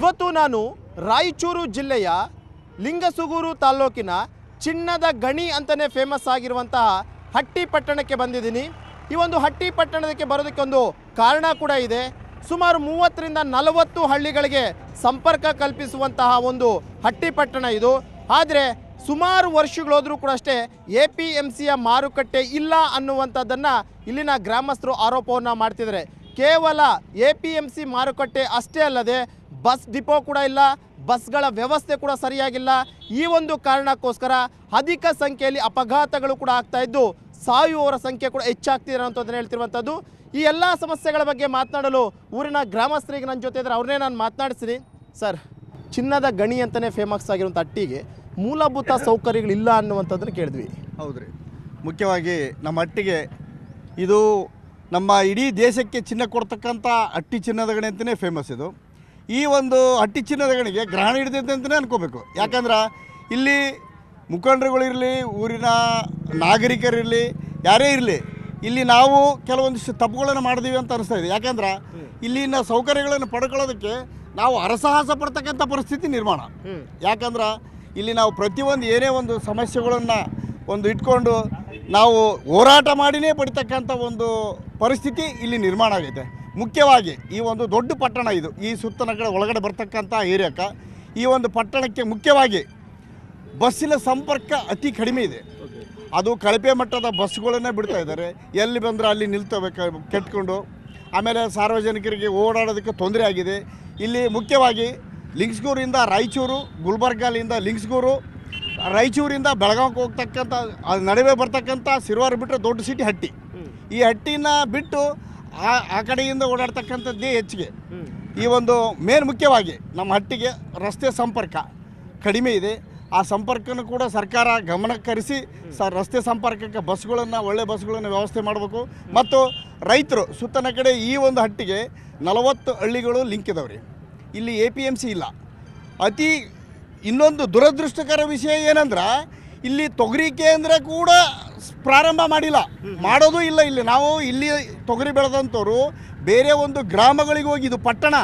ಇವತ್ತು ನಾನು ರಾಯಚೂರು ಜಿಲ್ಲೆಯ ಲಿಂಗಸುಗೂರು ತಾಲ್ಲೂಕಿನ ಚಿನ್ನದ ಗಣಿ ಅಂತಲೇ ಫೇಮಸ್ ಆಗಿರುವಂತಹ ಹಟ್ಟಿ ಪಟ್ಟಣಕ್ಕೆ ಬಂದಿದ್ದೀನಿ. ಈ ಒಂದು ಹಟ್ಟಿ ಪಟ್ಟಣಕ್ಕೆ ಬರೋದಕ್ಕೆ ಒಂದು ಕಾರಣ ಕೂಡ ಇದೆ. ಸುಮಾರು ಮೂವತ್ತರಿಂದ ನಲವತ್ತು ಹಳ್ಳಿಗಳಿಗೆ ಸಂಪರ್ಕ ಕಲ್ಪಿಸುವಂತಹ ಒಂದು ಹಟ್ಟಿ ಪಟ್ಟಣ ಇದು. ಆದರೆ ಸುಮಾರು ವರ್ಷಗಳೋದ್ರೂ ಕೂಡ ಅಷ್ಟೇ ಎ ಪಿ ಎಂ ಸಿಯ ಮಾರುಕಟ್ಟೆ ಇಲ್ಲ ಅನ್ನುವಂಥದ್ದನ್ನು ಇಲ್ಲಿನ ಗ್ರಾಮಸ್ಥರು ಆರೋಪವನ್ನು ಮಾಡ್ತಿದ್ದಾರೆ. ಕೇವಲ ಎ ಪಿ ಎಂ ಸಿ ಮಾರುಕಟ್ಟೆ ಅಷ್ಟೇ ಅಲ್ಲದೆ ಬಸ್ ಡಿಪೋ ಕೂಡ ಇಲ್ಲ, ಬಸ್ಗಳ ವ್ಯವಸ್ಥೆ ಕೂಡ ಸರಿಯಾಗಿಲ್ಲ. ಈ ಒಂದು ಕಾರಣಕ್ಕೋಸ್ಕರ ಅಧಿಕ ಸಂಖ್ಯೆಯಲ್ಲಿ ಅಪಘಾತಗಳು ಕೂಡ ಆಗ್ತಾ ಇದ್ದು, ಸಾಯುವವರ ಸಂಖ್ಯೆ ಕೂಡ ಹೆಚ್ಚಾಗ್ತಿದೆ ಅನ್ನೋಂಥದ್ದನ್ನು ಹೇಳ್ತಿರುವಂಥದ್ದು. ಈ ಎಲ್ಲ ಸಮಸ್ಯೆಗಳ ಬಗ್ಗೆ ಮಾತನಾಡಲು ಊರಿನ ಗ್ರಾಮಸ್ಥರಿಗೆ ನನ್ನ ಜೊತೆ ಇದ್ದಾರೆ. ಅವ್ರನ್ನೇ ನಾನು ಮಾತನಾಡಿಸ್ತೀನಿ. ಸರ್, ಚಿನ್ನದ ಗಣಿ ಅಂತಲೇ ಫೇಮಸ್ ಆಗಿರುವಂಥ ಹಟ್ಟಿಗೆ ಮೂಲಭೂತ ಸೌಕರ್ಯಗಳಿಲ್ಲ ಅನ್ನುವಂಥದ್ದನ್ನು ಕೇಳಿದ್ವಿ. ಹೌದ್ರಿ. ಮುಖ್ಯವಾಗಿ ನಮ್ಮ ಹಟ್ಟಿಗೆ ಇದು ನಮ್ಮ ಇಡೀ ದೇಶಕ್ಕೆ ಚಿನ್ನ ಕೊಡ್ತಕ್ಕಂಥ ಅಟ್ಟಿ ಚಿನ್ನದ ಗಣಿ ಅಂತಲೇ ಫೇಮಸ್ ಇದು. ಈ ಒಂದು ಹಟ್ಟಿ ಚಿನ್ನದ ಗಣಿಗೆ ಗ್ರಹಣ ಹಿಡಿದೈತೆ ಅಂತಲೇ ಅನ್ಕೋಬೇಕು. ಯಾಕಂದ್ರೆ ಇಲ್ಲಿ ಮುಖಂಡರುಗಳಿರಲಿ, ಊರಿನ ನಾಗರಿಕರಿರಲಿ, ಯಾರೇ ಇರಲಿ, ಇಲ್ಲಿ ನಾವು ಕೆಲವೊಂದಿಷ್ಟು ತಪ್ಪುಗಳನ್ನು ಮಾಡಿದೀವಿ ಅಂತ ಅನಿಸ್ತಾ ಇದೆ. ಯಾಕಂದ್ರೆ ಇಲ್ಲಿನ ಸೌಕರ್ಯಗಳನ್ನು ಪಡ್ಕೊಳ್ಳೋದಕ್ಕೆ ನಾವು ಅರಸಾಹಸ ಪಡ್ತಕ್ಕಂಥ ಪರಿಸ್ಥಿತಿ ನಿರ್ಮಾಣ. ಯಾಕಂದ್ರೆ ಇಲ್ಲಿ ನಾವು ಪ್ರತಿಯೊಂದು ಏನೇ ಒಂದು ಸಮಸ್ಯೆಗಳನ್ನು ಒಂದು ಇಟ್ಕೊಂಡು ನಾವು ಹೋರಾಟ ಮಾಡಿನೇ ಪಡಿತಕ್ಕಂಥ ಒಂದು ಪರಿಸ್ಥಿತಿ ಇಲ್ಲಿ ನಿರ್ಮಾಣ ಆಗೈತೆ. ಮುಖ್ಯವಾಗಿ ಈ ಒಂದು ದೊಡ್ಡ ಪಟ್ಟಣ ಇದು, ಈ ಸುತ್ತನ ಕಡೆ ಒಳಗಡೆ ಬರ್ತಕ್ಕಂಥ ಏರಿಯಾಕ್ಕೆ ಈ ಒಂದು ಪಟ್ಟಣಕ್ಕೆ ಮುಖ್ಯವಾಗಿ ಬಸ್ಸಿನ ಸಂಪರ್ಕ ಅತಿ ಕಡಿಮೆ ಇದೆ. ಅದು ಕಳಪೆ ಮಟ್ಟದ ಬಸ್ಗಳನ್ನೇ ಬಿಡ್ತಾ ಇದ್ದಾರೆ. ಎಲ್ಲಿ ಬಂದರೆ ಅಲ್ಲಿ ನಿಲ್ತಬೇಕು ಕೆಟ್ಕೊಂಡು. ಆಮೇಲೆ ಸಾರ್ವಜನಿಕರಿಗೆ ಓಡಾಡೋದಕ್ಕೆ ತೊಂದರೆ ಆಗಿದೆ. ಇಲ್ಲಿ ಮುಖ್ಯವಾಗಿ ಲಿಂಗ್ಸ್ಗೂರಿಂದ ರಾಯಚೂರು, ಗುಲ್ಬರ್ಗಾಲಿಂದ ಲಿಂಗ್ಸ್ಗೂರು, ರಾಯಚೂರಿಂದ ಬೆಳಗಾವಿಗೆ ಹೋಗ್ತಕ್ಕಂಥ ನಡುವೆ ಬರ್ತಕ್ಕಂಥ ಸಿರುವಾರ ಬಿಟ್ಟರೆ ದೊಡ್ಡ ಸಿಟಿ ಹಟ್ಟಿ. ಈ ಹಟ್ಟಿನ ಬಿಟ್ಟು ಆ ಆ ಕಡೆಯಿಂದ ಓಡಾಡ್ತಕ್ಕಂಥದ್ದೇ ಹೆಚ್ಚಿಗೆ. ಈ ಒಂದು ಮೇನ್ ಮುಖ್ಯವಾಗಿ ನಮ್ಮ ಹಟ್ಟಿಗೆ ರಸ್ತೆ ಸಂಪರ್ಕ ಕಡಿಮೆ ಇದೆ. ಆ ಸಂಪರ್ಕನೂ ಕೂಡ ಸರ್ಕಾರ ಗಮನಕ್ಕರಿಸಿ ಸ ರಸ್ತೆ ಸಂಪರ್ಕಕ್ಕೆ ಬಸ್ಗಳನ್ನು ಒಳ್ಳೆ ಬಸ್ಗಳನ್ನು ವ್ಯವಸ್ಥೆ ಮಾಡಬೇಕು. ಮತ್ತು ರೈತರು ಸುತ್ತನ ಕಡೆ ಈ ಒಂದು ಹಟ್ಟಿಗೆ ನಲವತ್ತು ಹಳ್ಳಿಗಳು ಲಿಂಕ್ ಇದಾವೆ ರೀ ಇಲ್ಲಿ ಎ ಪಿ ಎಂ ಸಿ ಇಲ್ಲ. ಅತಿ ಇನ್ನೊಂದು ದುರದೃಷ್ಟಕರ ವಿಷಯ ಏನಂದ್ರೆ ಇಲ್ಲಿ ತೊಗರಿ ಕೇಂದ್ರ ಕೂಡ ಪ್ರಾರಂಭ ಮಾಡಿಲ್ಲ. ಮಾಡೋದು ಇಲ್ಲ ಇಲ್ಲಿ. ನಾವು ಇಲ್ಲಿ ತೊಗರಿ ಬೆಳೆದಂಥವ್ರು ಬೇರೆ ಒಂದು ಗ್ರಾಮಗಳಿಗೆ ಹೋಗಿ ಇದು ಪಟ್ಟಣ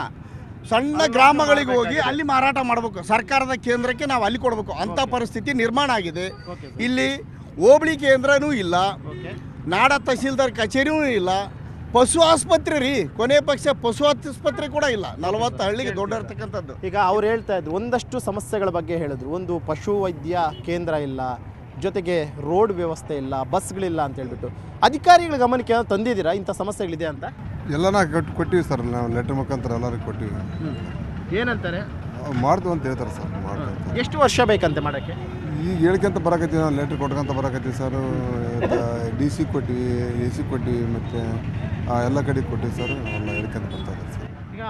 ಸಣ್ಣ ಗ್ರಾಮಗಳಿಗೆ ಹೋಗಿ ಅಲ್ಲಿ ಮಾರಾಟ ಮಾಡಬೇಕು. ಸರ್ಕಾರದ ಕೇಂದ್ರಕ್ಕೆ ನಾವು ಅಲ್ಲಿ ಕೊಡಬೇಕು. ಅಂಥ ಪರಿಸ್ಥಿತಿ ನಿರ್ಮಾಣ ಆಗಿದೆ. ಇಲ್ಲಿ ಹೋಬಳಿ ಕೇಂದ್ರನೂ ಇಲ್ಲ. ನಾಡ ತಹಸೀಲ್ದಾರ್ ಕಚೇರಿನೂ ಇಲ್ಲ. ಪಶು ಆಸ್ಪತ್ರೆ ರೀ ಕೊನೆ ಪಕ್ಷ ಪಶು ಆಸ್ಪತ್ರೆ ಕೂಡ ಇಲ್ಲ. ನಲವತ್ತು ಹಳ್ಳಿಗೆ ದೊಡ್ಡ ಇರ್ತಕ್ಕಂಥದ್ದು. ಈಗ ಅವ್ರು ಹೇಳ್ತಾ ಇದ್ರು ಒಂದಷ್ಟು ಸಮಸ್ಯೆಗಳ ಬಗ್ಗೆ ಹೇಳಿದ್ರು. ಒಂದು ಪಶು ವೈದ್ಯ ಕೇಂದ್ರ ಇಲ್ಲ ಜೊತೆಗೆ ರೋಡ್ ವ್ಯವಸ್ಥೆ ಇಲ್ಲ ಬಸ್ಗಳಿಲ್ಲ ಅಂತ ಹೇಳ್ಬಿಟ್ಟು. ಅಧಿಕಾರಿಗಳ ಗಮನಕ್ಕೆ ಏನಾದ್ರು ತಂದಿದ್ದೀರಾ? ಇಂಥ ಸಮಸ್ಯೆಗಳಿದೆ ಅಂತ? ಎಲ್ಲನ ಕೊಟ್ಟು ಕೊಟ್ಟಿವಿ ಸರ್ ನಾವು ಲೆಟರ್ ಮುಖಾಂತರ ಎಲ್ಲರಿಗೂ ಕೊಟ್ಟಿವಿ. ಏನಂತಾರೆ? ಮಾಡ್ದು ಮಾಡ್ತೀವಿ ಅಂತ ಹೇಳ್ತಾರೆ ಸರ್ ಅಂತ. ಎಷ್ಟು ವರ್ಷ ಬೇಕಂತೆ ಮಾಡೋಕ್ಕೆ? ಈಗ ಹೇಳ್ಕೊಂತ ಬರಕತ್ತೀವಿ ನಾವು ಲೆಟ್ರ್ ಕೊಟ್ಕೊಂತ ಬರಕತ್ತೀವಿ ಸರ್. ಡಿ ಸಿ ಕೊಟ್ಟಿವಿ ಎ ಸಿ ಕೊಟ್ಟಿವಿ ಮತ್ತು ಎಲ್ಲ ಕಡೆ ಕೊಟ್ಟಿ ಸರ್ ಎಲ್ಲ ಹೇಳ್ಕೊಂಡು ಬರ್ತಾ ಇದ್ದಾರೆ ಸರ್. ಈಗ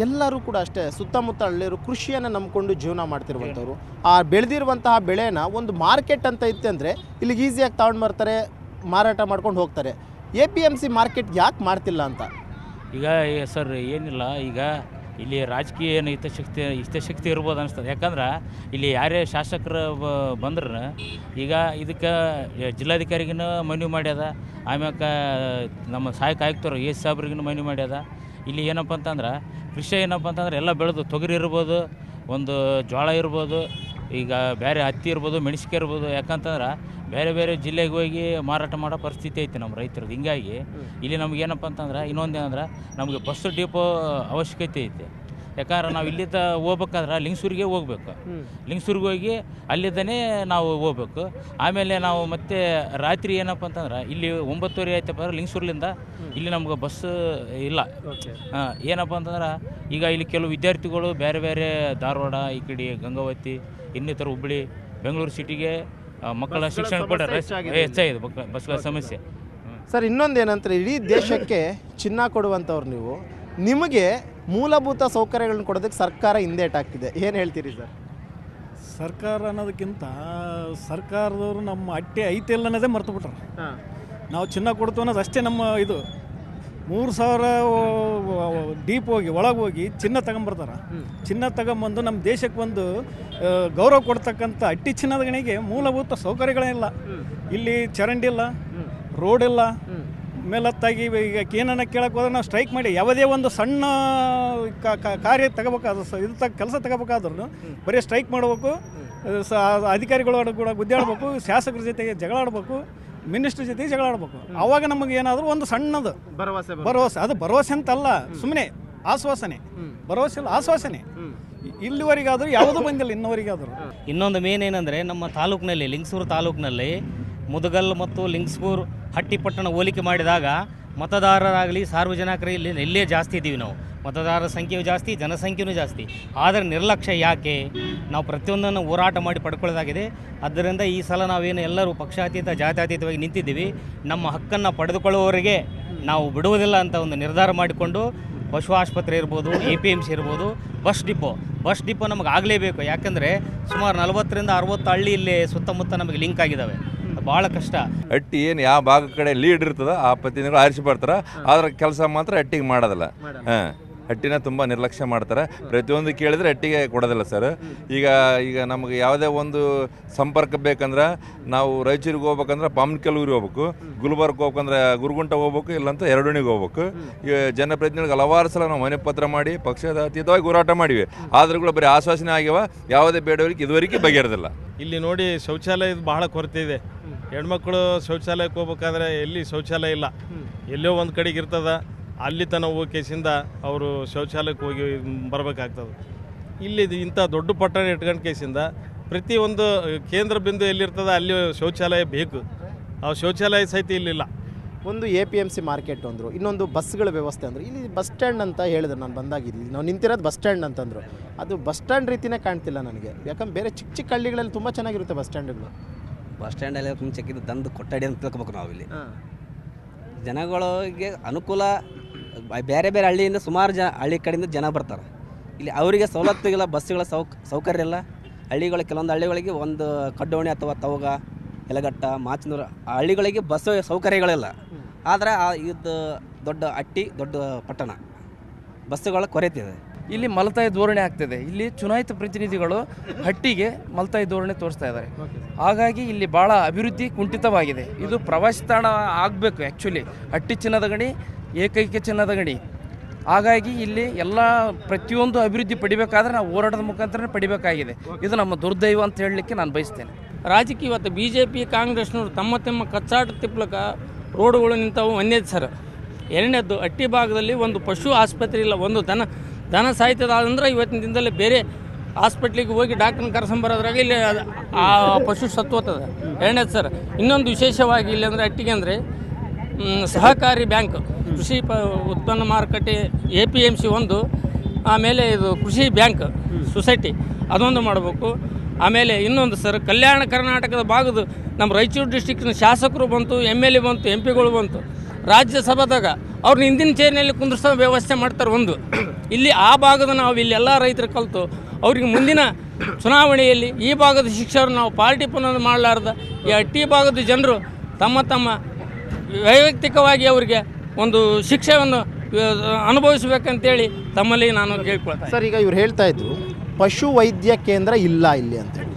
ಎಲ್ಲರೂ ಕೂಡ ಅಷ್ಟೇ ಸುತ್ತಮುತ್ತ ಹಳ್ಳಿಯರು ಕೃಷಿಯನ್ನು ನಂಬಿಕೊಂಡು ಜೀವನ ಮಾಡ್ತಿರುವಂಥವ್ರು. ಆ ಬೆಳೆದಿರುವಂತಹ ಬೆಳೆನ ಒಂದು ಮಾರ್ಕೆಟ್ ಅಂತ ಇತ್ತು ಅಂದರೆ ಇಲ್ಲಿಗೆ ಈಸಿಯಾಗಿ ತಗೊಂಡು ಬರ್ತಾರೆ ಮಾರಾಟ ಮಾಡ್ಕೊಂಡು ಹೋಗ್ತಾರೆ. A P M C market ಯಾಕೆ ಮಾಡ್ತಿಲ್ಲ ಅಂತ? ಈಗ ಏ- ಸರ್ ಏನಿಲ್ಲ. ಈಗ ಇಲ್ಲಿ ರಾಜಕೀಯ ಏನು ಹಿತಶಕ್ತಿ ಹಿತಶಕ್ತಿ ಇರ್ಬೋದು ಅನಿಸ್ತದೆ. ಯಾಕಂದ್ರೆ ಇಲ್ಲಿ ಯಾರೇ ಶಾಸಕರು ಬಂದ್ರೆ ಈಗ ಇದಕ್ಕೆ ಜಿಲ್ಲಾಧಿಕಾರಿಗಿನ ಮನವಿ ಮಾಡ್ಯದ, ಆಮ್ಯಾಕ ನಮ್ಮ ಸಹಾಯಕ ಆಯುಕ್ತರು ಎ ಸಾಬ್ರಿಗಿನ ಮನವಿ ಮಾಡ್ಯದ. ಇಲ್ಲಿ ಏನಪ್ಪ ಅಂತಂದ್ರೆ ಕೃಷಿ ಏನಪ್ಪ ಅಂತಂದ್ರೆ ಎಲ್ಲ ಬೆಳೆದು ತೊಗರಿ ಇರ್ಬೋದು, ಒಂದು ಜೋಳ ಇರ್ಬೋದು, ಈಗ ಬೇರೆ ಹತ್ತಿ ಇರ್ಬೋದು ಮೆಣಸಿಕೆ ಇರ್ಬೋದು, ಯಾಕಂತಂದ್ರೆ ಬೇರೆ ಬೇರೆ ಜಿಲ್ಲೆಗೆ ಹೋಗಿ ಮಾರಾಟ ಮಾಡೋ ಪರಿಸ್ಥಿತಿ ಐತಿ ನಮ್ಮ ರೈತರದ್ದು. ಹಿಂಗಾಗಿ ಇಲ್ಲಿ ನಮ್ಗೆ ಏನಪ್ಪ ಅಂತಂದ್ರೆ ಇನ್ನೊಂದೇನಂದ್ರೆ ನಮಗೆ ಬಸ್ ಡಿಪೋ ಅವಶ್ಯಕತೆ ಐತೆ. ಯಾಕಂದ್ರೆ ನಾವು ಇಲ್ಲಿದ್ದ ಹೋಗ್ಬೇಕಾದ್ರೆ ಲಿಂಗ್ಸೂರಿಗೆ ಹೋಗ್ಬೇಕು. ಲಿಂಗ್ಸೂರಿಗೆ ಹೋಗಿ ಅಲ್ಲಿದ್ದನೇ ನಾವು ಹೋಗ್ಬೇಕು. ಆಮೇಲೆ ನಾವು ಮತ್ತೆ ರಾತ್ರಿ ಏನಪ್ಪ ಅಂತಂದ್ರೆ ಇಲ್ಲಿ ಒಂಬತ್ತುವರೆ ಆಯ್ತಪ್ಪ ಅಂದ್ರೆ ಲಿಂಗ್ಸೂರ್ಲಿಂದ ಇಲ್ಲಿ ನಮ್ಗೆ ಬಸ್ ಇಲ್ಲ. ಹಾಂ ಏನಪ್ಪ ಅಂತಂದ್ರೆ ಈಗ ಇಲ್ಲಿ ಕೆಲವು ವಿದ್ಯಾರ್ಥಿಗಳು ಬೇರೆ ಬೇರೆ ಧಾರವಾಡ ಈ ಕಡೆ ಗಂಗಾವತಿ ಇನ್ನಿತರ ಹುಬ್ಬಳ್ಳಿ ಬೆಂಗಳೂರು ಸಿಟಿಗೆ ಮಕ್ಕಳ ಶಿಕ್ಷಣ ಕೊಟ್ಟರೆ ಹೆಚ್ಚಾಗಿದೆ. ಬಸ್ಗಳ ಸಮಸ್ಯೆ. ಸರ್ ಇನ್ನೊಂದು ಏನಂತಾರೆ ಇಡೀ ದೇಶಕ್ಕೆ ಚಿನ್ನ ಕೊಡುವಂಥವ್ರು ನೀವು. ನಿಮಗೆ ಮೂಲಭೂತ ಸೌಕರ್ಯಗಳನ್ನ ಕೊಡೋದಕ್ಕೆ ಸರ್ಕಾರ ಹಿಂದೇಟಾಗ್ತಿದೆ ಏನು ಹೇಳ್ತೀರಿ ಸರ್? ಸರ್ಕಾರ ಅನ್ನೋದಕ್ಕಿಂತ ಸರ್ಕಾರದವರು ನಮ್ಮ ಅಟ್ಟೆ ಐತೆ ಇಲ್ಲ ಅನ್ನೋದೇ ಮರ್ತು ಬಿಟ್ರು. ನಾವು ಚಿನ್ನ ಕೊಡ್ತು ಅನ್ನೋದು ಅಷ್ಟೇ ನಮ್ಮ ಇದು. ಮೂರು ಸಾವಿರ ಡೀಪ್ ಹೋಗಿ ಒಳಗೆ ಹೋಗಿ ಚಿನ್ನ ತಗೊಂಬರ್ತಾರೆ. ಚಿನ್ನ ತಗೊಂಬಂದು ನಮ್ಮ ದೇಶಕ್ಕೆ ಒಂದು ಗೌರವ ಕೊಡ್ತಕ್ಕಂಥ ಅಟ್ಟಿ ಚಿನ್ನದ ಗಣಿಗೆ ಮೂಲಭೂತ ಸೌಕರ್ಯಗಳೇ ಇಲ್ಲ. ಇಲ್ಲಿ ಚರಂಡಿ ಇಲ್ಲ ರೋಡ್ ಇಲ್ಲ. ಮೇಲತ್ತಾಗಿ ಈಗ ಏನನ್ನ ಕೇಳಕ್ಕೆ ಹೋದ್ರೆ ನಾವು ಸ್ಟ್ರೈಕ್ ಮಾಡಿ ಯಾವುದೇ ಒಂದು ಸಣ್ಣ ಕ- ಕ- ಕಾರ್ಯ ತಗೋಬೇಕಾದ್ರೆ ಸ ಇದು ತಗ ಕೆಲಸ ತಗೋಬೇಕಾದ್ರೂ ಬರೀ ಸ್ಟ್ರೈಕ್ ಮಾಡಬೇಕು ಸ ಅಧಿಕಾರಿಗಳು ಕೂಡ ಗುದ್ದಾಡಬೇಕು ಶಾಸಕರ ಜೊತೆಗೆ ಜಗಳ ಆಡ್ಬೇಕು ಮಿನಿಸ್ಟರ್ ಜೊತೆ ಜಗಳ ಆಡ್ಬೇಕು ಅವಾಗ ನಮಗೆ ಏನಾದರೂ ಒಂದು ಸಣ್ಣದು ಭರವಸೆ ಭರವಸೆ. ಅದು ಭರವಸೆ ಅಂತಲ್ಲ ಸುಮ್ಮನೆ ಆಶ್ವಾಸನೆ. ಭರವಸೆ ಇಲ್ಲ ಆಶ್ವಾಸನೆ. ಇಲ್ಲಿವರೆಗಾದರೂ ಯಾವುದೂ ಬಂದಿಲ್ಲ ಇನ್ನವರೆಗಾದರೂ. ಇನ್ನೊಂದು ಮೇನ್ ಏನಂದರೆ ನಮ್ಮ ತಾಲೂಕಿನಲ್ಲಿ ಲಿಂಗಸೂರು ತಾಲೂಕಿನಲ್ಲಿ ಮುದಗಲ್ ಮತ್ತು ಲಿಂಗ್ಸ್ಪೂರ್ ಹಟ್ಟಿಪಟ್ಟಣ ಹೋಲಿಕೆ ಮಾಡಿದಾಗ ಮತದಾರರಾಗಲಿ ಸಾರ್ವಜನಿಕರು ಇಲ್ಲಿ ಇಲ್ಲೇ ಜಾಸ್ತಿ ಇದ್ದೀವಿ ನಾವು. ಮತದಾರರ ಸಂಖ್ಯೆಯೂ ಜಾಸ್ತಿ ಜನಸಂಖ್ಯೆಯೂ ಜಾಸ್ತಿ. ಆದರೆ ನಿರ್ಲಕ್ಷ್ಯ ಯಾಕೆ? ನಾವು ಪ್ರತಿಯೊಂದನ್ನು ಹೋರಾಟ ಮಾಡಿ ಪಡ್ಕೊಳ್ಳೋದಾಗಿದೆ. ಆದ್ದರಿಂದ ಈ ಸಲ ನಾವೇನು ಎಲ್ಲರೂ ಪಕ್ಷಾತೀತ, ಜಾತ್ಯಾತೀತವಾಗಿ ನಿಂತಿದ್ದೀವಿ. ನಮ್ಮ ಹಕ್ಕನ್ನು ಪಡೆದುಕೊಳ್ಳುವವರಿಗೆ ನಾವು ಬಿಡುವುದಿಲ್ಲ ಅಂತ ಒಂದು ನಿರ್ಧಾರ ಮಾಡಿಕೊಂಡು ಪಶು ಆಸ್ಪತ್ರೆ ಇರ್ಬೋದು ಎ ಪಿ ಎಂ ಸಿ ಇರ್ಬೋದು, ಬಸ್ ಡಿಪೋ. ಬಸ್ ಡಿಪೋ ನಮಗೆ ಆಗಲೇಬೇಕು. ಯಾಕಂದರೆ ಸುಮಾರು ನಲವತ್ತರಿಂದ ಅರವತ್ತು ಹಳ್ಳಿ ಇಲ್ಲಿ ಸುತ್ತಮುತ್ತ ನಮಗೆ ಲಿಂಕ್ ಆಗಿದ್ದಾವೆ ಭಾಳ ಕಷ್ಟ. ಹಟ್ಟಿ ಏನು ಯಾವ ಭಾಗ ಕಡೆ ಲೀಡ್ ಇರ್ತದ ಆ ಪ್ರತಿನಿಧಿಗಳು ಆರಿಸಿ ಬರ್ತಾರ. ಆದ್ರೆ ಕೆಲಸ ಮಾತ್ರ ಹಟ್ಟಿಗೆ ಮಾಡೋದಿಲ್ಲ. ಹಾಂ. ಹಟ್ಟಿನ ತುಂಬ ನಿರ್ಲಕ್ಷ್ಯ ಮಾಡ್ತಾರೆ. ಪ್ರತಿಯೊಂದು ಕೇಳಿದ್ರೆ ಹಟ್ಟಿಗೆ ಕೊಡೋದಿಲ್ಲ ಸರ್ ಈಗ ಈಗ ನಮಗೆ ಯಾವುದೇ ಒಂದು ಸಂಪರ್ಕ ಬೇಕಂದ್ರೆ ನಾವು ರಾಯಚೂರಿಗೆ ಹೋಗ್ಬೇಕಂದ್ರೆ ಪಾಮ್ಕಲ್ಲೂರಿಗೆ ಹೋಗ್ಬೇಕು. ಗುಲ್ಬರ್ಗ ಹೋಗ್ಬೇಕಂದ್ರೆ ಗುರುಗುಂಟ ಹೋಗ್ಬೇಕು ಇಲ್ಲಂತ ಎರಡಣಿಗೆ ಹೋಗ್ಬೇಕು. ಈಗ ಜನಪ್ರತಿನಿಧಿಗಳಿಗೆ ಹಲವಾರು ಸಲ ನಾವು ಮನೆ ಪತ್ರ ಮಾಡಿ ಪಕ್ಷದ ಅತೀತವಾಗಿ ಹೋರಾಟ ಮಾಡಿವೆ. ಆದರೂ ಕೂಡ ಬರೀ ಆಶ್ವಾಸನೆ ಆಗ್ಯವ ಯಾವುದೇ ಬೇಡವರಿಗೆ ಇದುವರೆಗೆ ಬಗೆಹರಿದಿಲ್ಲ. ಇಲ್ಲಿ ನೋಡಿ ಶೌಚಾಲಯದ ಬಹಳ ಕೊರತೆ ಇದೆ. ಹೆಣ್ಮಕ್ಳು ಶೌಚಾಲಯಕ್ಕೆ ಹೋಗ್ಬೇಕಾದ್ರೆ ಎಲ್ಲಿ ಶೌಚಾಲಯ ಇಲ್ಲ. ಎಲ್ಲೋ ಒಂದು ಕಡೆಗೆ ಇರ್ತದ. ಅಲ್ಲಿ ತನಕ ಹೋಗಿ ಕೇಸಿಂದ ಅವರು ಶೌಚಾಲಯಕ್ಕೆ ಹೋಗಿ ಬರಬೇಕಾಗ್ತದೆ. ಇಲ್ಲಿ ಇಂಥ ದೊಡ್ಡ ಪಟ್ಟಣ ಇಟ್ಕೊಂಡು ಕೇಸಿಂದ ಪ್ರತಿಯೊಂದು ಕೇಂದ್ರ ಬಿಂದು ಎಲ್ಲಿರ್ತದೆ ಅಲ್ಲಿ ಶೌಚಾಲಯ ಬೇಕು. ಆ ಶೌಚಾಲಯ ಸಹಿತ ಇಲ್ಲಿಲ್ಲ. ಒಂದು A P M C market ಅಂದರು ಇನ್ನೊಂದು ಬಸ್ಗಳ ವ್ಯವಸ್ಥೆ ಅಂದರು. ಇಲ್ಲಿ ಬಸ್ ಸ್ಟ್ಯಾಂಡ್ ಅಂತ ಹೇಳಿದ್ರು ನಾನು ಬಂದಾಗ ಇಲ್ಲಿ ನಾವು ನಿಂತಿರೋದು ಬಸ್ ಸ್ಟ್ಯಾಂಡ್ ಅಂತಂದರು. ಅದು ಬಸ್ ಸ್ಟ್ಯಾಂಡ್ ರೀತಿನೇ ಕಾಣ್ತಿಲ್ಲ ನನಗೆ. ಯಾಕಂದ್ರೆ ಬೇರೆ ಚಿಕ್ಕ ಚಿಕ್ಕ ಹಳ್ಳಿಗಳಲ್ಲಿ ತುಂಬ ಚೆನ್ನಾಗಿರುತ್ತೆ ಬಸ್ ಸ್ಟ್ಯಾಂಡ್ಗಳು. ಬಸ್ ಸ್ಟ್ಯಾಂಡಲ್ಲಿ ಮುಂಚೆಕ್ಕಿದ್ದು ತಂದು ಕೊಟ್ಟಡಿ ಅಂತ ತಿಳ್ಕೊಬೇಕು ನಾವು ಇಲ್ಲಿ ಜನಗಳಿಗೆ ಅನುಕೂಲ ಬೇರೆ ಬೇರೆ ಹಳ್ಳಿಯಿಂದ ಸುಮಾರು ಜನ, ಹಳ್ಳಿ ಕಡೆಯಿಂದ ಜನ ಬರ್ತಾರೆ. ಇಲ್ಲಿ ಅವರಿಗೆ ಸವಲತ್ತುಗಳ, ಬಸ್ಸುಗಳ ಸೌಕ್, ಸೌಕರ್ಯ ಇಲ್ಲ. ಹಳ್ಳಿಗಳ, ಕೆಲವೊಂದು ಹಳ್ಳಿಗಳಿಗೆ ಒಂದು ಕಡ್ಡೋಣಿ ಅಥವಾ ತವಗ ಎಲಗಟ್ಟ ಮಾಚನೂರು, ಆ ಹಳ್ಳಿಗಳಿಗೆ ಬಸ್ ಸೌಕರ್ಯಗಳಿಲ್ಲ. ಆದರೆ ಆ ಇದು ದೊಡ್ಡ ಹಟ್ಟಿ ದೊಡ್ಡ ಪಟ್ಟಣ, ಬಸ್ಸುಗಳ ಕೊರತೆ ಇದೆ. ಇಲ್ಲಿ ಮಲತಾಯಿ ಧೋರಣೆ ಆಗ್ತಿದೆ. ಇಲ್ಲಿ ಚುನಾಯಿತ ಪ್ರತಿನಿಧಿಗಳು ಹಟ್ಟಿಗೆ ಮಲತಾಯಿ ಧೋರಣೆ ತೋರಿಸ್ತಾ ಇದ್ದಾರೆ. ಹಾಗಾಗಿ ಇಲ್ಲಿ ಭಾಳ ಅಭಿವೃದ್ಧಿ ಕುಂಠಿತವಾಗಿದೆ. ಇದು ಪ್ರವಾಸಿ ತಾಣ ಆಗಬೇಕು ಆ್ಯಕ್ಚುಲಿ ಹಟ್ಟಿ ಚಿನ್ನದ ಗಣಿ ಏಕೈಕ ಚಿನ್ನದ ಗಣಿ ಹಾಗಾಗಿ ಇಲ್ಲಿ ಎಲ್ಲ ಪ್ರತಿಯೊಂದು ಅಭಿವೃದ್ಧಿ ಪಡಿಬೇಕಾದ್ರೆ ನಾವು ಹೋರಾಟದ ಮುಖಾಂತರ ಪಡಿಬೇಕಾಗಿದೆ. ಇದು ನಮ್ಮ ದುರ್ದೈವ ಅಂತ ಹೇಳಲಿಕ್ಕೆ ನಾನು ಬಯಸ್ತೇನೆ. ರಾಜಕೀಯ ಇವತ್ತು ಬಿ ಜೆ ಪಿ ಕಾಂಗ್ರೆಸ್ನವರು ತಮ್ಮ ತಮ್ಮ ಕಚ್ಚಾಟ ತಿಪ್ಲಕ ರೋಡುಗಳು ನಿಂತವು ಒಂದೇದು ಸರ್. ಎರಡನೇದ್ದು ಅಟ್ಟಿ ಭಾಗದಲ್ಲಿ ಒಂದು ಪಶು ಆಸ್ಪತ್ರೆ ಇಲ್ಲ, ಒಂದು ದನ ದನ ಸಾಯ್ತದಾದಂದ್ರೆ ಇವತ್ತಿನ ದಿನದಲ್ಲಿ ಬೇರೆ ಹಾಸ್ಪಿಟ್ಲಿಗೆ ಹೋಗಿ ಡಾಕ್ಟ್ರನ್ನ ಕರ್ಸಂಬರೋದ್ರಾಗ ಇಲ್ಲಿ ಆ ಪಶು ಸತ್ವತದ ಎರಡನೇದು ಸರ್. ಇನ್ನೊಂದು ವಿಶೇಷವಾಗಿ ಇಲ್ಲಿ ಅಂದರೆ ಅಟ್ಟಿಗೆ ಅಂದರೆ ಸಹಕಾರಿ ಬ್ಯಾಂಕ್. ಕೃಷಿ ಪ ಉತ್ಪನ್ನ ಮಾರುಕಟ್ಟೆ ಎ ಪಿ ಎಂ ಸಿ ಒಂದು, ಆಮೇಲೆ ಇದು ಕೃಷಿ ಬ್ಯಾಂಕ್, ಸೊಸೈಟಿ, ಅದೊಂದು ಮಾಡಬೇಕು. ಆಮೇಲೆ ಇನ್ನೊಂದು ಸರ್, ಕಲ್ಯಾಣ ಕರ್ನಾಟಕದ ಭಾಗದ ನಮ್ಮ ರಾಯಚೂರು ಡಿಸ್ಟಿಕ್ನ ಶಾಸಕರು ಬಂತು ಎಂ ಎಲ್ ಎ ಬಂತು ಎಂ ಪಿಗಳು ಬಂತು. ರಾಜ್ಯಸಭಾದಾಗ ಅವ್ರನ್ನ ಹಿಂದಿನ ಚೇರ್ನಲ್ಲಿ ಕುಂದಿರ್ಸೋ ವ್ಯವಸ್ಥೆ ಮಾಡ್ತಾರೆ ಒಂದು. ಇಲ್ಲಿ ಆ ಭಾಗದ ನಾವು ಇಲ್ಲಿ ಎಲ್ಲ ರೈತರು ಕಲಿತು, ಅವ್ರಿಗೆ ಮುಂದಿನ ಚುನಾವಣೆಯಲ್ಲಿ ಈ ಭಾಗದ ಶಿಕ್ಷಕರು ನಾವು ಪಾರ್ಟಿ ಪುನರ್ ಮಾಡಲಾರ್ದ, ಈ ಅಟ್ಟಿ ಭಾಗದ ಜನರು ತಮ್ಮ ತಮ್ಮ ವೈಯಕ್ತಿಕವಾಗಿ ಅವರಿಗೆ ಒಂದು ಶಿಕ್ಷೆಯನ್ನು ಅನುಭವಿಸಬೇಕಂತೇಳಿ ತಮ್ಮಲ್ಲಿ ನಾನು ಕೇಳ್ಕೊಳ್ತೇನೆ ಸರ್ ಈಗ ಇವ್ರು ಹೇಳ್ತಾ ಇದ್ರು ಪಶು ವೈದ್ಯ ಕೇಂದ್ರ ಇಲ್ಲ ಇಲ್ಲಿ ಅಂತೇಳಿ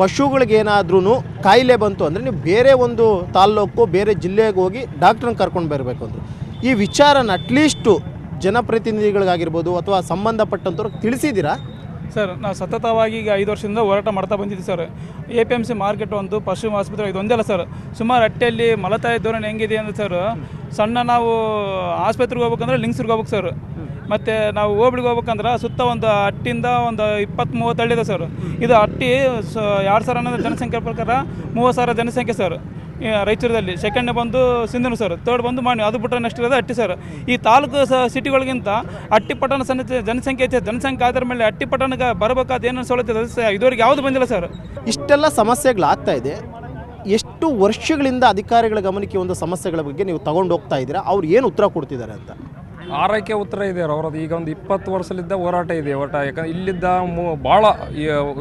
ಪಶುಗಳಿಗೇನಾದ್ರೂ ಕಾಯಿಲೆ ಬಂತು ಅಂದರೆ ನೀವು ಬೇರೆ ಒಂದು ತಾಲ್ಲೂಕು ಬೇರೆ ಜಿಲ್ಲೆಗೆ ಹೋಗಿ ಡಾಕ್ಟ್ರನ್ನ ಕರ್ಕೊಂಡು ಬರಬೇಕು ಅಂತ ಈ ವಿಚಾರನ ಅಟ್ಲೀಸ್ಟು ಜನಪ್ರತಿನಿಧಿಗಳಿಗಾಗಿರ್ಬೋದು ಅಥವಾ ಸಂಬಂಧಪಟ್ಟಂಥವ್ರು ತಿಳಿಸಿದ್ದೀರಾ? ಸರ್ ನಾವು ಸತತವಾಗಿ ಈಗ ಐದು ವರ್ಷದಿಂದ ಹೋರಾಟ ಮಾಡ್ತಾ ಬಂದಿದ್ದೀವಿ sir. A P M C market ಒಂದು ಪಶು ಆಸ್ಪತ್ರೆ ಇದೊಂದೇ ಅಲ್ಲ ಸರ್. ಸುಮಾರು ಹಟ್ಟೆಯಲ್ಲಿ ಮಲತಾಯಿ ಧೋರಣೆ ಹೆಂಗಿದೆ ಅಂದರೆ ಸರ್ ಸಣ್ಣ ನಾವು ಆಸ್ಪತ್ರೆಗೆ ಹೋಗ್ಬೇಕಂದ್ರೆ ಲಿಂಗ್ಸ್ರಿಗೆ ಹೋಗ್ಬೇಕು ಸರ್. ಮತ್ತು ನಾವು ಹೋಬಳಿಗೆ ಹೋಗ್ಬೇಕಂದ್ರೆ ಸುತ್ತ ಒಂದು ಹಟ್ಟಿಂದ ಒಂದು ಇಪ್ಪತ್ತು ಮೂವತ್ತು ಹಳ್ಳಿ ಇದೆ ಸರ್. ಇದು ಹಟ್ಟಿ ಸ ಎರಡು ಸಾವಿರ ಅನ್ನೋದು ಜನಸಂಖ್ಯೆ ಪ್ರಕಾರ ಮೂವತ್ತು ಸಾವಿರ ಜನಸಂಖ್ಯೆ ಸರ್. ರಾಯಚೂರದಲ್ಲಿ ಸೆಕೆಂಡ್ ಬಂದು ಸಿಂಧನು ಸರ್ ತರ್ಡ್ ಬಂದು ಮಾನ್ಯ, ಅದು ಬಿಟ್ಟರೆ ನೆಕ್ಸ್ಟ್ ಇರೋದು ಹಟ್ಟಿ ಸರ್. ಈ ತಾಲೂಕು ಸ ಸಿಟಿಗಳಿಗಿಂತ ಹಟ್ಟಿ ಪಟ್ಟಣ ಸಣ್ಣ ಜನಸಂಖ್ಯೆ ಹೆಚ್ಚು ಜನಸಂಖ್ಯೆ ಆಧಾರ ಮೇಲೆ ಹಟ್ಟಿ ಪಟ್ಟಣಕ್ಕೆ ಬರಬೇಕಾದ ಏನು ಸವಲತ್ತು ಇದೆ ಸ- ಇದುವರೆಗೆ ಯಾವುದು ಬಂದಿಲ್ಲ ಸರ್. ಇಷ್ಟೆಲ್ಲ ಸಮಸ್ಯೆಗಳಾಗ್ತಾ ಇದೆ. ಎಷ್ಟು ವರ್ಷಗಳಿಂದ ಅಧಿಕಾರಿಗಳ ಗಮನಕ್ಕೆ ಒಂದು ಸಮಸ್ಯೆಗಳ ಬಗ್ಗೆ ನೀವು ತಗೊಂಡು ಹೋಗ್ತಾ ಇದ್ದೀರಾ? ಅವ್ರು ಏನು ಉತ್ತರ ಕೊಡ್ತಿದ್ದಾರೆ ಅಂತ? ಆರೈಕೆ ಉತ್ತರ ಇದೆ ಅವ್ರದ್ದು. ಈಗ ಒಂದು ಇಪ್ಪತ್ತು ವರ್ಷಲಿದ್ದ ಹೋರಾಟ ಇದೆ. ಒಟ್ಟ ಯಾಕಂದ್ರೆ ಇಲ್ಲಿದ್ದ ಮು ಭಾಳ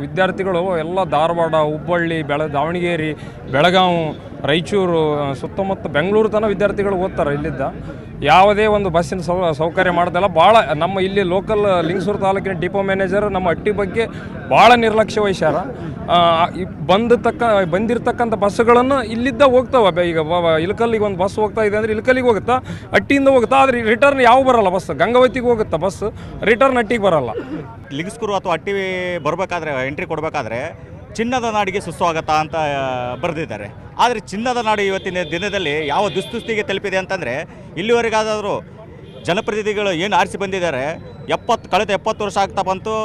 ವಿದ್ಯಾರ್ಥಿಗಳು ಎಲ್ಲ ಧಾರವಾಡ, ಹುಬ್ಬಳ್ಳಿ, ಬೆಳ, ದಾವಣಗೆರೆ ಬೆಳಗಾವಿ ರಾಯಚೂರು ಸುತ್ತಮುತ್ತ ಬೆಂಗಳೂರು ತನಕ ವಿದ್ಯಾರ್ಥಿಗಳು ಓದ್ತಾರೆ ಇಲ್ಲಿದ್ದ. ಯಾವುದೇ ಒಂದು ಬಸ್ಸಿನ ಸೌ, ಸೌಕರ್ಯ ಮಾಡ್ದಲ್ಲ ಭಾಳ ನಮ್ಮ ಇಲ್ಲಿ ಲೋಕಲ್ ಲಿಂಗಸೂರು ತಾಲೂಕಿನ ಡಿಪೋ ಮ್ಯಾನೇಜರ್ ನಮ್ಮ ಹಟ್ಟಿ ಬಗ್ಗೆ ಭಾಳ ನಿರ್ಲಕ್ಷ್ಯ ವಹಿಸ್ಯಾರ. ಬಂದ ತಕ್ಕ ಬಂದಿರತಕ್ಕಂಥ ಬಸ್ಸುಗಳನ್ನು ಇಲ್ಲಿದ್ದ ಹೋಗ್ತಾವೆ. ಈಗ ಇಲ್ಕಲ್ಲಿಗೆ ಒಂದು ಬಸ್ ಹೋಗ್ತಾ ಇದೆ ಅಂದರೆ ಇಲ್ಕಲ್ಲಿಗೆ ಹೋಗುತ್ತಾ? ಹಟ್ಟಿಯಿಂದ ಹೋಗುತ್ತಾ? ಆದರೆ ರಿಟರ್ನ್ ಯಾವ ಬರಲ್ಲ ಬಸ್. ಗಂಗಾವತಿಗೆ ಹೋಗುತ್ತಾ ಬಸ್? ರಿಟರ್ನ್ ಹಟ್ಟಿಗೆ ಬರಲ್ಲ. ಲಿಂಗಸ್ಕೂರು ಅಥವಾ ಹಟ್ಟಿ ಬರಬೇಕಾದ್ರೆ ಎಂಟ್ರಿ ಕೊಡಬೇಕಾದ್ರೆ ಚಿನ್ನದ ನಾಡಿಗೆ ಸುಸ್ವಾಗತ ಅಂತ ಬರೆದಿದ್ದಾರೆ. ಆದರೆ ಚಿನ್ನದ ನಾಡು ಇವತ್ತಿನ ದಿನದಲ್ಲಿ ಯಾವ ದುಸ್ತುಸ್ತಿಗೆ ತಲುಪಿದೆ ಅಂತಂದರೆ, ಇಲ್ಲಿವರೆಗಾದರೂ ಜನಪ್ರತಿನಿಧಿಗಳು ಏನು ಆರಿಸಿ ಬಂದಿದ್ದಾರೆ ಎಪ್ಪತ್ತು ಕಳೆದ ಎಪ್ಪತ್ತು ವರ್ಷ ಆಗ್ತಾ ಬಂತು,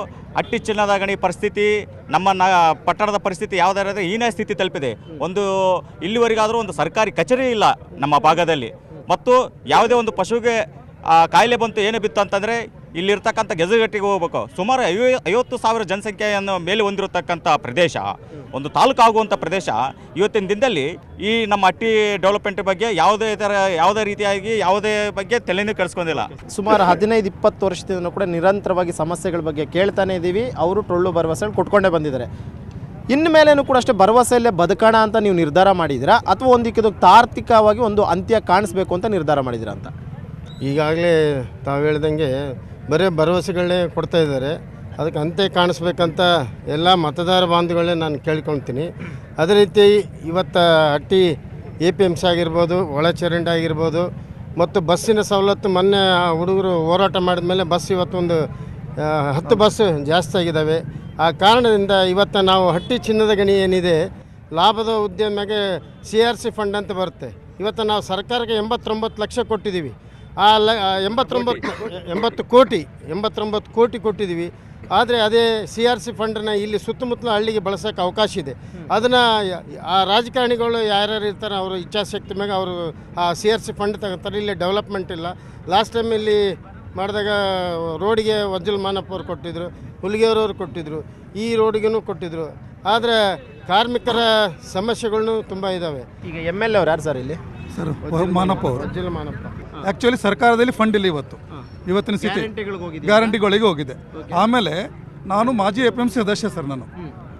ಅಟ್ಟಿ ಚಿನ್ನದ ಗಣಿ ಪರಿಸ್ಥಿತಿ, ನಮ್ಮ ನ, ಪಟ್ಟಣದ ಪರಿಸ್ಥಿತಿ ಯಾವುದಾದ್ರೆ ಹೀನ ಸ್ಥಿತಿ ತಲುಪಿದೆ. ಒಂದು, ಇಲ್ಲಿವರೆಗಾದರೂ ಒಂದು ಸರ್ಕಾರಿ ಕಚೇರಿ ಇಲ್ಲ ನಮ್ಮ ಭಾಗದಲ್ಲಿ. ಮತ್ತು ಯಾವುದೇ ಒಂದು ಪಶುವಿಗೆ ಕಾಯಿಲೆ ಬಂತು, ಏನು ಬಿತ್ತು ಅಂತಂದರೆ ಇಲ್ಲಿರ್ತಕ್ಕಂಥ ಗೆಜಗಟ್ಟಿಗೆ ಹೋಗ್ಬೇಕು. ಸುಮಾರು ಐವ ಐವತ್ತು ಸಾವಿರ ಜನಸಂಖ್ಯೆಯನ್ನು ಮೇಲೆ ಹೊಂದಿರತಕ್ಕಂಥ ಪ್ರದೇಶ ಒಂದು ತಾಲೂಕು ಆಗುವಂಥ ಪ್ರದೇಶ ಇವತ್ತಿನ ದಿನದಲ್ಲಿ ಈ ನಮ್ಮ ಹಟ್ಟಿ ಡೆವಲಪ್ಮೆಂಟ್ ಬಗ್ಗೆ ಯಾವುದೇ ಥರ ಯಾವುದೇ ರೀತಿಯಾಗಿ ಯಾವುದೇ ಬಗ್ಗೆ ತಲೆನೂ ಕೆಡಿಸ್ಕೊಂಡಿಲ್ಲ. ಸುಮಾರು ಹದಿನೈದು ಇಪ್ಪತ್ತು ವರ್ಷದಿಂದ ಕೂಡ ನಿರಂತರವಾಗಿ ಸಮಸ್ಯೆಗಳ ಬಗ್ಗೆ ಕೇಳ್ತಾನೆ ಇದ್ದೀವಿ. ಅವರು ಟೊಳ್ಳು ಭರವಸೆಗಳು ಕೊಟ್ಕೊಂಡೇ ಬಂದಿದ್ದಾರೆ. ಇನ್ನು ಮೇಲೇನು ಕೂಡ ಅಷ್ಟೇ ಭರವಸೆಯಲ್ಲೇ ಬದುಕೋಣ ಅಂತ ನೀವು ನಿರ್ಧಾರ ಮಾಡಿದ್ದೀರಾ? ಅಥವಾ ಒಂದಿಕ್ಕೆ ಇದಕ್ಕೆ ತಾರ್ಕಿಕವಾಗಿ ಒಂದು ಅಂತ್ಯ ಕಾಣಿಸ್ಬೇಕು ಅಂತ ನಿರ್ಧಾರ ಮಾಡಿದ್ದೀರಾ ಅಂತ? ಈಗಾಗಲೇ ತಾವು ಹೇಳ್ದಂಗೆ ಬರೀ ಭರವಸೆಗಳನ್ನೇ ಕೊಡ್ತಾ ಇದ್ದಾರೆ. ಅದಕ್ಕೆ ಅಂತೆ ಕಾಣಿಸ್ಬೇಕಂತ ಎಲ್ಲ ಮತದಾರ ಬಾಂಧುಗಳನ್ನೇ ನಾನು ಕೇಳ್ಕೊಳ್ತೀನಿ. ಅದೇ ರೀತಿ ಇವತ್ತು Hatti A P M C ಆಗಿರ್ಬೋದು, ಒಳಚರಂಡಿ ಆಗಿರ್ಬೋದು, ಮತ್ತು ಬಸ್ಸಿನ ಸವಲತ್ತು ಮೊನ್ನೆ ಆ ಹುಡುಗರು ಹೋರಾಟ ಮಾಡಿದ ಮೇಲೆ ಬಸ್ ಇವತ್ತೊಂದು ಹತ್ತು ಬಸ್ ಜಾಸ್ತಿ ಆಗಿದ್ದಾವೆ. ಆ ಕಾರಣದಿಂದ ಇವತ್ತು ನಾವು ಹಟ್ಟಿ ಚಿನ್ನದ ಗಣಿ ಏನಿದೆ, ಲಾಭದ ಉದ್ಯಮಕ್ಕೆ ಸಿ ಆರ್ ಸಿ ಫಂಡ್ ಅಂತ ಬರುತ್ತೆ. ಇವತ್ತು ನಾವು ಸರ್ಕಾರಕ್ಕೆ ಎಂಬತ್ತೊಂಬತ್ತು ಲಕ್ಷ ಕೊಟ್ಟಿದ್ದೀವಿ. ಆ ಲ ಎಂಬತ್ತೊಂಬತ್ತು ಎಂಬತ್ತು ಕೋಟಿ. ಎಂಬತ್ತೊಂಬತ್ತು ಕೋಟಿ ಕೊಟ್ಟಿದ್ದೀವಿ. ಆದರೆ ಅದೇ ಸಿ ಆರ್ ಸಿ ಫಂಡನ್ನ ಇಲ್ಲಿ ಸುತ್ತಮುತ್ತಲ ಹಳ್ಳಿಗೆ ಬಳಸೋಕ್ಕೆ ಅವಕಾಶ ಇದೆ. ಅದನ್ನು ಆ ರಾಜಕಾರಣಿಗಳು ಯಾರ್ಯಾರು ಇರ್ತಾರೆ ಅವರು ಇಚ್ಛಾಶಕ್ತಿ ಮ್ಯಾಗ ಅವರು ಆ ಸಿ ಆರ್ ಸಿ ಫಂಡ್ ತಗೋತಾರೆ. ಇಲ್ಲಿ ಡೆವಲಪ್ಮೆಂಟ್ ಇಲ್ಲ. ಲಾಸ್ಟ್ ಟೈಮ್ ಇಲ್ಲಿ ಮಾಡಿದಾಗ ರೋಡಿಗೆ ವಜ್ಜಲ್ ಮಾನಪ್ಪ ಅವ್ರು ಕೊಟ್ಟಿದ್ದರು ಹುಲಿಗೆಯವ್ರವ್ರು ಕೊಟ್ಟಿದ್ದರು ಈ ರೋಡಿಗೂ ಕೊಟ್ಟಿದ್ದರು ಆದರೆ ಕಾರ್ಮಿಕರ ಸಮಸ್ಯೆಗಳು ತುಂಬ ಇದ್ದಾವೆ ಈಗ ಎಂ ಎಲ್ ಎ ಅವ್ರು ಯಾರು ಸರ್ ಇಲ್ಲಿ? ಸರ್ ಮಾನಪ್ಪ ಅವರು. ವಜ್ಜಲ್ ಮಾನಪ್ಪ. ಆ್ಯಕ್ಚುಲಿ ಸರ್ಕಾರದಲ್ಲಿ ಫಂಡ್ ಇಲ್ಲ ಇವತ್ತು. ಇವತ್ತಿನ ಸ್ಥಿತಿ ಗ್ಯಾರಂಟಿಗಳಿಗೆ ಹೋಗಿದೆ. ಆಮೇಲೆ ನಾನು ಮಾಜಿ ಎ ಪಿ ಎಂ ಸಿ ಸದಸ್ಯ ಸರ್ ನಾನು.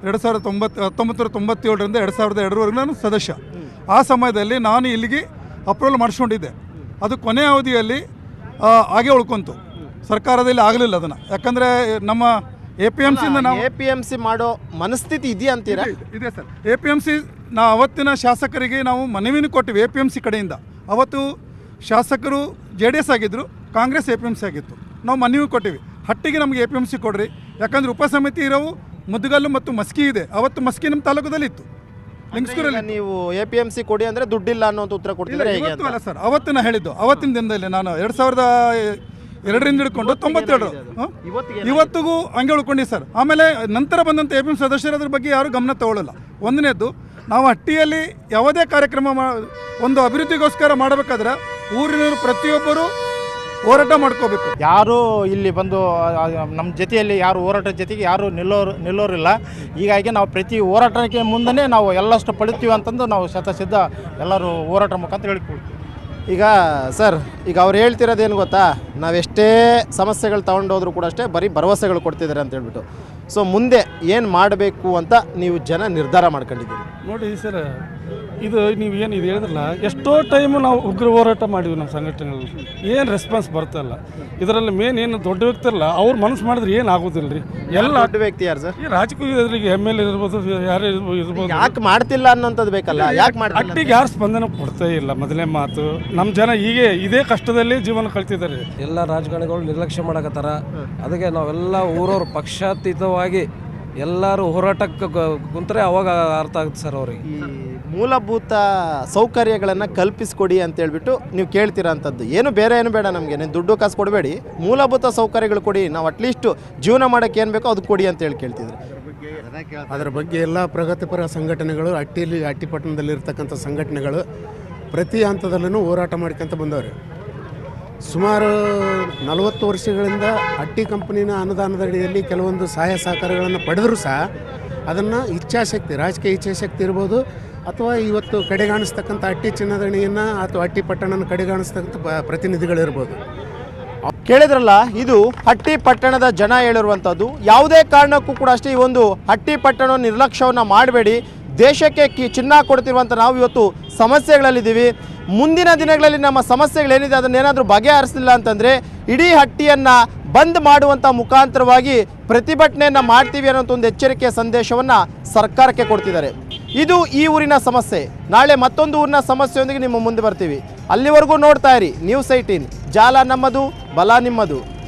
ಎರಡು ಸಾವಿರದ ತೊಂಬತ್ತು ಹತ್ತೊಂಬತ್ತು ನೂರ ತೊಂಬತ್ತೇಳರಿಂದ ಎರಡು ಸಾವಿರದ ಎರಡರವರೆಗೂ ನಾನು ಸದಸ್ಯ. ಆ ಸಮಯದಲ್ಲಿ ನಾನು ಇಲ್ಲಿಗೆ ಅಪ್ರೂವಲ್ ಮಾಡಿಸ್ಕೊಂಡಿದ್ದೆ. ಅದು ಕೊನೆ ಅವಧಿಯಲ್ಲಿ ಹಾಗೆ ಉಳ್ಕೊಂತು. ಸರ್ಕಾರದಲ್ಲಿ ಆಗಲಿಲ್ಲ ಅದನ್ನು. ಯಾಕಂದರೆ ನಮ್ಮ ಎ ಪಿ ಎಂ ಸಿಯಿಂದ ನಾವು ಎ ಪಿ ಎಂ ಸಿ ಮಾಡೋ ಮನಸ್ಥಿತಿ ಇದೆಯಾ ಅಂತೀರಾ? ಇದೆ sir. A P M C ನಾವು ಅವತ್ತಿನ ಶಾಸಕರಿಗೆ ನಾವು ಮನವಿನೂ ಕೊಟ್ಟಿವಿ ಎ ಪಿ ಎಂ ಸಿ ಕಡೆಯಿಂದ. ಅವತ್ತು ಶಾಸಕರು ಜೆ ಡಿ ಎಸ್ ಆಗಿದ್ದರು Congress A P M C ಆಗಿತ್ತು. ನಾವು ಮನವಿ ಕೊಟ್ಟಿವಿ. ಹಟ್ಟಿಗೆ ನಮಗೆ ಎ ಪಿ ಎಂ ಸಿ ಕೊಡ್ರಿ. ಯಾಕಂದ್ರೆ ಉಪಸಮಿತಿ ಇರೋವು ಮುದ್ಗಲ್ಲು ಮತ್ತು ಮಸ್ಕಿ ಇದೆ. ಅವತ್ತು ಮಸ್ಕಿ ನಮ್ಮ ತಾಲೂಕದಲ್ಲಿ ಇತ್ತು ಲಿಂಗ್ಸ್ಕೂರಲ್ಲಿ ನೀವು ಎ ಪಿ ಎಂ ಸಿ ಕೊಡಿ ಅಂದರೆ ದುಡ್ಡಿಲ್ಲ ಅನ್ನೋದು ಉತ್ತರ ಕೊಡ್ತಿದ್ರೆ ಇವತ್ತು ಅಲ್ಲ ಸರ್. ಅವತ್ತು ನಾ ಹೇಳಿದ್ದು. ಅವತ್ತಿನ ದಿನದಲ್ಲಿ ನಾನು ಎರಡು ಸಾವಿರದ ಎರಡರಿಂದ ಹಿಡ್ಕೊಂಡು ತೊಂಬತ್ತೆರಡು? ಇವತ್ತಿಗೂ ಹಂಗೆ ಉಳ್ಕೊಂಡಿ ಸರ್. ಆಮೇಲೆ ನಂತರ ಬಂದಂಥ ಎ ಪಿ ಎಂ ಸದಸ್ಯರು ಅದ್ರ ಬಗ್ಗೆ ಯಾರು ಗಮನ ತಗೊಳ್ಳಲ್ಲ ಒಂದನೇದ್ದು ನಾವು ಹಟ್ಟಿಯಲ್ಲಿ ಯಾವುದೇ ಕಾರ್ಯಕ್ರಮ ಒಂದು ಅಭಿವೃದ್ಧಿಗೋಸ್ಕರ ಮಾಡಬೇಕಾದ್ರೆ ಊರಿನವರು ಪ್ರತಿಯೊಬ್ಬರು ಹೋರಾಟ ಮಾಡ್ಕೋಬೇಕು. ಯಾರು ಇಲ್ಲಿ ಬಂದು ನಮ್ಮ ಜೊತೆಯಲ್ಲಿ ಯಾರು ಹೋರಾಟದ ಜೊತೆಗೆ ಯಾರು ನಿಲ್ಲೋರು ನಿಲ್ಲೋರಿಲ್ಲ. ಹೀಗಾಗಿ ನಾವು ಪ್ರತಿ ಹೋರಾಟಕ್ಕೆ ಮುಂದೆ ನಾವು ಎಲ್ಲಷ್ಟು ಪಡಿತೀವಿ ಅಂತಂದು ನಾವು ಶತಸಿದ್ಧ ಎಲ್ಲರೂ ಹೋರಾಟ ಮುಖಾಂತರ ಹೇಳ್ಕೊಳ್ತೀವಿ. ಈಗ ಸರ್ ಈಗ ಅವ್ರು ಹೇಳ್ತಿರೋದೇನು ಗೊತ್ತಾ? ನಾವೆಷ್ಟೇ ಸಮಸ್ಯೆಗಳು ತೊಗೊಂಡೋದ್ರು ಕೂಡ ಅಷ್ಟೇ ಬರೀ ಭರವಸೆಗಳು ಕೊಡ್ತಿದ್ದಾರೆ ಅಂತ ಹೇಳ್ಬಿಟ್ಟು. ಸೊ ಮುಂದೆ ಏನು ಮಾಡಬೇಕು ಅಂತ ನೀವು ಜನ ನಿರ್ಧಾರ ಮಾಡ್ಕೊಂಡಿದ್ದೀರಿ? ನೋಡಿ ಸರ್ ಇದು ನೀವು ಏನು ಇದು ಹೇಳಿದ್ರಲ್ಲ ಎಷ್ಟೋ ಟೈಮು ನಾವು ಉಗ್ರ ಹೋರಾಟ ಮಾಡಿದ್ವಿ ನಮ್ಮ ಸಂಘಟನೆಗಳು ಏನು ರೆಸ್ಪಾನ್ಸ್ ಬರ್ತಾಯಿಲ್ಲ ಇದರಲ್ಲಿ ಮೇನ್ ಏನು ದೊಡ್ಡ ವ್ಯಕ್ತಿ ಅಲ್ಲ ಅವ್ರು ಮನಸ್ಸು ಮಾಡಿದ್ರೆ ಏನು ಆಗೋದಿಲ್ಲ ರೀ ಎಲ್ಲ ದೊಡ್ಡ ವ್ಯಕ್ತಿ ಯಾರು ಸರ್? ಈ ರಾಜಕೀಯದಲ್ಲಿ ಎಂ ಎಲ್ ಎ ಇರ್ಬೋದು ಯಾರೇ ಇರ್ಬೋದು. ಯಾಕೆ ಮಾಡ್ತಿಲ್ಲ ಅನ್ನೋಂಥದ್ದು ಬೇಕಲ್ಲ ಯಾಕೆ ಮಾಡಿ ಅಟ್ಟಿಗೆ ಯಾರು ಸ್ಪಂದನೆ ಕೊಡ್ತಾ ಇಲ್ಲ ಮೊದಲನೇ ಮಾತು. ನಮ್ಮ ಜನ ಹೀಗೆ ಇದೇ ಕಷ್ಟದಲ್ಲಿ ಜೀವನ ಕಳ್ತಿದ್ದಾರೆ. ಎಲ್ಲ ರಾಜಕಾರಣಿಗಳು ನಿರ್ಲಕ್ಷ್ಯ ಮಾಡಕತ್ತಾರ. ಅದಕ್ಕೆ ನಾವೆಲ್ಲ ಊರವ್ರು ಪಕ್ಷಾತೀತವಾಗಿ ಎಲ್ಲರೂ ಹೋರಾಟಕ್ಕೆ ಕುಂತರೆ ಕುಂತ್ರೆ ಅವಾಗ ಅರ್ಥ ಆಗುತ್ತೆ ಸರ್ ಅವ್ರಿಗೆ. ಮೂಲಭೂತ ಸೌಕರ್ಯಗಳನ್ನು ಕಲ್ಪಿಸ್ಕೊಡಿ ಅಂತ ಹೇಳ್ಬಿಟ್ಟು ನೀವು ಕೇಳ್ತೀರಾ ಅಂಥದ್ದು ಏನು ಬೇರೆ ಏನು ಬೇಡ ನಮಗೆ ನೀವು ದುಡ್ಡು ಕಾಸು ಕೊಡಬೇಡಿ. ಮೂಲಭೂತ ಸೌಕರ್ಯಗಳು ಕೊಡಿ. ನಾವು ಅಟ್ಲೀಸ್ಟ್ ಜೀವನ ಮಾಡೋಕ್ಕೆ ಏನು ಬೇಕೋ ಅದು ಕೊಡಿ ಅಂತ ಹೇಳಿ ಕೇಳ್ತಿದ್ರು. ಅದರ ಬಗ್ಗೆ ಎಲ್ಲ ಪ್ರಗತಿಪರ ಸಂಘಟನೆಗಳು ಹಟ್ಟಿಯಲ್ಲಿ ಹಟ್ಟಿಪಟ್ಟಣದಲ್ಲಿರ್ತಕ್ಕಂಥ ಸಂಘಟನೆಗಳು ಪ್ರತಿ ಹಂತದಲ್ಲೂ ಹೋರಾಟ ಮಾಡ್ಕೊಂತ ಬಂದವ್ರಿ. ಸುಮಾರು ನಲವತ್ತು ವರ್ಷಗಳಿಂದ ಅಟ್ಟಿ ಕಂಪನಿನ ಅನುದಾನದ ಅಡಿಯಲ್ಲಿ ಕೆಲವೊಂದು ಸಹಾಯ ಸಹಕಾರಗಳನ್ನು ಪಡೆದರೂ ಸಹ ಅದನ್ನು ಇಚ್ಛಾಶಕ್ತಿ, ರಾಜಕೀಯ ಇಚ್ಛಾಶಕ್ತಿ ಇರ್ಬೋದು ಅಥವಾ ಇವತ್ತು ಕಡೆಗಾಣಿಸ್ತಕ್ಕಂಥ ಹಟ್ಟಿ ಚಿನ್ನದಣಿಯನ್ನು ಅಥವಾ ಹಟ್ಟಿ ಪಟ್ಟಣನ ಕಡೆಗಾಣಿಸ್ತಕ್ಕಂಥ ಪ್ರತಿನಿಧಿಗಳಿರ್ಬೋದು. ಕೇಳಿದ್ರಲ್ಲ, ಇದು ಹಟ್ಟಿ ಪಟ್ಟಣದ ಜನ ಹೇಳಿರುವಂಥದ್ದು. ಯಾವುದೇ ಕಾರಣಕ್ಕೂ ಕೂಡ ಅಷ್ಟೇ ಈ ಒಂದು ಹಟ್ಟಿ ಪಟ್ಟಣ ನಿರ್ಲಕ್ಷ್ಯವನ್ನು ಮಾಡಬೇಡಿ. ದೇಶಕ್ಕೆ ಕಿ, ಚಿನ್ನ ಕೊಡ್ತಿರುವಂಥ ನಾವು ಇವತ್ತು ಸಮಸ್ಯೆಗಳಲ್ಲಿದ್ದೀವಿ. ಮುಂದಿನ ದಿನಗಳಲ್ಲಿ ನಮ್ಮ ಸಮಸ್ಯೆಗಳೇನಿದೆ ಅದನ್ನೇನಾದರೂ ಬಗೆಹರಿಸಲಿಲ್ಲ ಅಂತಂದರೆ, ಇಡೀ ಹಟ್ಟಿಯನ್ನು ಬಂದ್ ಮಾಡುವಂಥ ಮುಖಾಂತರವಾಗಿ ಪ್ರತಿಭಟನೆಯನ್ನು ಮಾಡ್ತೀವಿ ಅನ್ನೋಂಥ ಒಂದು ಎಚ್ಚರಿಕೆಯ ಸಂದೇಶವನ್ನು ಸರ್ಕಾರಕ್ಕೆ ಕೊಡ್ತಿದ್ದಾರೆ. ಇದು ಈ ಊರಿನ ಸಮಸ್ಯೆ. ನಾಳೆ ಮತ್ತೊಂದು ಊರಿನ ಸಮಸ್ಯೆಯೊಂದಿಗೆ ನಿಮ್ಮ ಮುಂದೆ ಬರ್ತೀವಿ. ಅಲ್ಲಿವರೆಗೂ ನೋಡ್ತಾ ಇರಿ. ನ್ಯೂಸ್ ಏಟೀನ್ ಜಾಲ ನಮ್ಮದು, ಬಲ ನಿಮ್ಮದು.